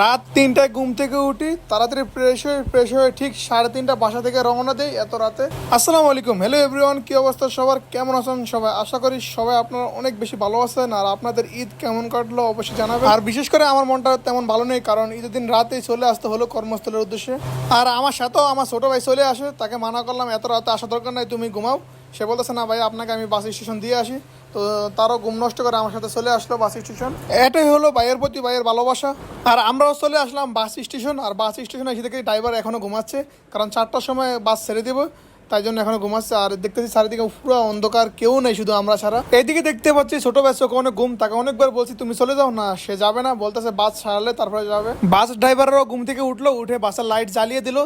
রাত তিনটায় ঘুম থেকে উঠি, তাড়াতাড়ি ফ্রেশ হয়ে ফ্রেশ হয়ে ঠিক সাড়ে তিনটা বাসা থেকে রওনা দেই এত রাতে। আসসালামু আলাইকুম। হ্যালো এভরিওয়ান কি অবস্থা সবার? কেমন আছেন সবাই? আশা করি সবাই আপনারা অনেক বেশি ভালো আছেন আর আপনাদের ঈদ কেমন কাটলো অবশ্যই জানাবেন। আর বিশেষ করে আমার মনটা তেমন ভালো নেই কারণ ঈদের দিন রাতেই চলে আসতে হলো কর্মস্থলের উদ্দেশ্যে। আর আমার সাথেও আমার ছোট ভাই চলে আসে, তাকে মানা করলাম এত রাতে আসা দরকার নাই, তুমি ঘুমাও। সে বলতেছে, না ভাই, আপনাকে আমি বাস স্টেশন দিয়ে আসি। তো তারও ঘুম নষ্ট করে আমার সাথে চলে আসলো বাস স্টেশন। এটাই হলো ভাইয়ের প্রতি বাইয়ের ভালোবাসা। আর আমরাও চলে আসলাম বাস স্টেশন আর বাস স্টেশনে এসে থেকে ড্রাইভার এখনও ঘুমাচ্ছে কারণ চারটার সময় বাস ছেড়ে দেবো তাই জন্য এখনও ঘুমাচ্ছে আর দেখতেছি চারিদিকে পুরো অন্ধকার কেউ নেই শুধু আমরা ছাড়া। এইদিকে দেখতে পাচ্ছি ছোট ব্যস্ত অনেক ঘুম তাকে অনেকবার বলছি তুমি চলে যাও না সে যাবে না বলতেছে বাস ছাড়লে তারপরে যাবে। বাস ড্রাইভাররাও ঘুম থেকে উঠল উঠে বাসের লাইট জ্বালিয়ে দিল।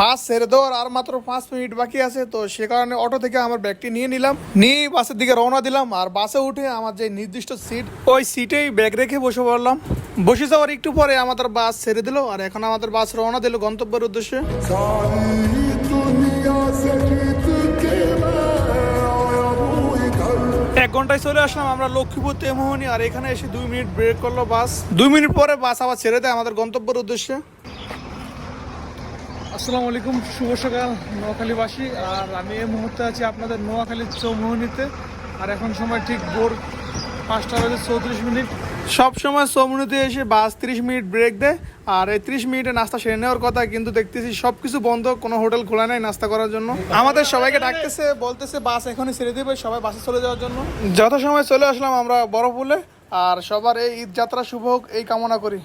বাস ছেড়ে দেওয়ার আর মাত্র পাঁচ মিনিট বাকি আছে, তো সে কারণে অটো থেকে আমার ব্যাগটি নিয়ে নিলাম। নিয়ে বাসের দিকে রওনা দিলাম আর বাসে উঠে আমার যে নির্দিষ্ট সিট ওই সিটেই ব্যাগ রেখে বসে পড়লাম। বসে যাওয়ার একটু পরে আমাদের বাস ছেড়ে দিল আর এখন আমাদের বাস রওনা দিল গন্তব্যের উদ্দেশ্যে। এক ঘন্টায় চলে আসলাম আমরা লক্ষ্মীপুর তেমোহনি আর এখানে এসে দুই মিনিট ব্রেক করল বাস। দুই মিনিট পরে বাস আবার ছেড়ে দেয় আমাদের গন্তব্যের উদ্দেশ্যে। আসসালামু আলাইকুম, শুভ সকাল, নোয়াখালীবাসী। আর আমি এই মুহূর্তে আছি আপনাদের নোয়াখালীর চৌমোহনীতে। আর এখন সময় ঠিক ভোর পাঁচটা বাজে চৌত্রিশ মিনিট। সব সময় চৌমুনিতে এসে বাস তিরিশ মিনিট ব্রেক দেয়। আর এই ত্রিশ মিনিটে নাস্তা সেরে নেওয়ার কথা কিন্তু দেখতেছি সব কিছু বন্ধ, কোনো হোটেল খোলা নাই নাস্তা করার জন্য। আমাদের সবাইকে ডাকতেছে, বলতেছে, বাস এখনই ছেড়ে দেবে সবাই বাসে চলে যাওয়ার জন্য। যত সময় চলে আসলাম আমরা বরফুলে আর সবার এই ঈদ যাত্রা শুভ হোক, এই কামনা করি।